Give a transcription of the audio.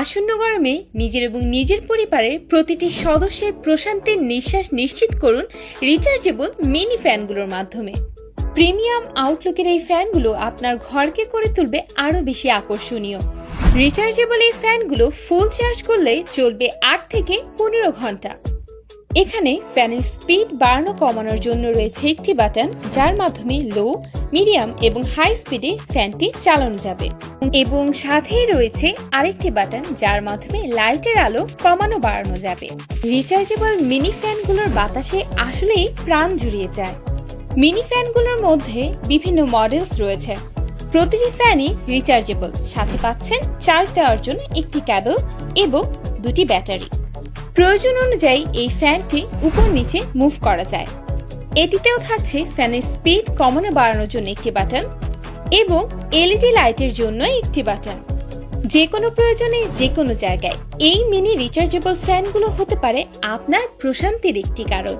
আসন্ন গরমে নিজের এবং নিজের পরিবারের প্রতিটি সদস্যের প্রশান্তির নিঃশ্বাস নিশ্চিত করুন রিচার্জেবল মিনি ফ্যানগুলোর মাধ্যমে। প্রিমিয়াম আউটলুকের এই ফ্যানগুলো আপনার ঘরকে করে তুলবে আরও বেশি আকর্ষণীয়। রিচার্জেবল এই ফ্যানগুলো ফুল চার্জ করলে চলবে আট থেকে পনেরো ঘণ্টা। এখানে ফ্যানের স্পিড বাড়ানো কমানোর জন্য রয়েছে একটি বাটন, যার মাধ্যমে লো, মিডিয়াম এবং হাই স্পিডে ফ্যানটি চালানো যাবে। এবং সাথেই রয়েছে আরেকটি বাটন, যার মাধ্যমে লাইটের আলো কমানো বাড়ানো যাবে। রিচার্জেবল মিনি ফ্যানগুলোর বাতাসে আসলেই প্রাণ জুড়িয়ে যায়। মিনি ফ্যানগুলোর মধ্যে বিভিন্ন মডেলস রয়েছে। প্রতিটি ফ্যানই রিচার্জেবল। সাথে পাচ্ছেন চার্জ দেওয়ার জন্য একটি ক্যাবল এবং দুটি ব্যাটারি। প্রয়োজন অনুযায়ী এই ফ্যানটি উপর নিচে মুভ করা যায়। এটিতেও থাকছে ফ্যানের স্পিড কমানো বাড়ানোর জন্য একটি বাটন এবং এলইডি লাইটের জন্য একটি বাটন যে কোনো প্রয়োজনে যে কোনো জায়গায় এই মিনি রিচার্জেবল ফ্যানগুলো হতে পারে আপনার প্রশান্তির একটি কারণ।